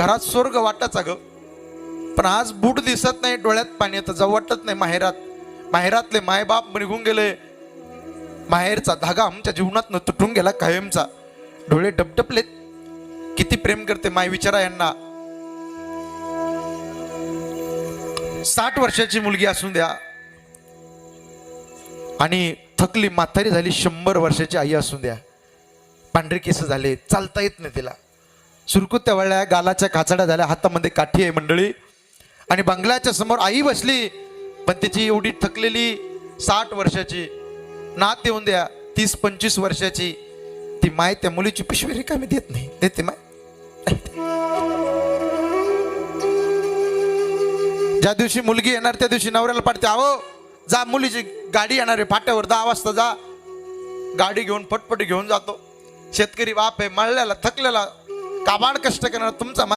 घरात स्वर्ग वाटत अगं. पण आज बूट दिसत नाही डोळ्यात पाणी येतं जाऊ वाटत नाही माहेरात. माहेरातले मायबाप निघून गेले. माहेरचा धागा आमच्या जीवनात तुटून गेला कायमचा. डोळे डबडपलेत किती प्रेम करते माय विचारा यांना. साठ वर्षाची मुलगी असून द्या. आणि थकली म्हातारी झाली शंभर वर्षाची आई असून द्या. पांढरे केस झाले चालता येत नाही तिला. सुरकुत्या वळल्या गालाच्या काचड्या झाल्या हातामध्ये काठी आहे मंडळी. आणि बंगल्याच्या समोर आई बसली पण तिची एवढी थकलेली साठ वर्षाची नात येऊन द्या तीस पंचवीस वर्षाची ती माय त्या मुलीची पिशवी रिकामी देत नाही. देते माय. ज्या दिवशी मुलगी येणार त्या दिवशी नवऱ्याला पाडते अहो जा मुलीची गाडी येणार आहे फाट्यावर दहा वाजता जा. गाडी घेऊन फटफट घेऊन जातो. शेतकरी बाप आहे मळल्याला थकलेला काबाड कष्ट करणार तुमचा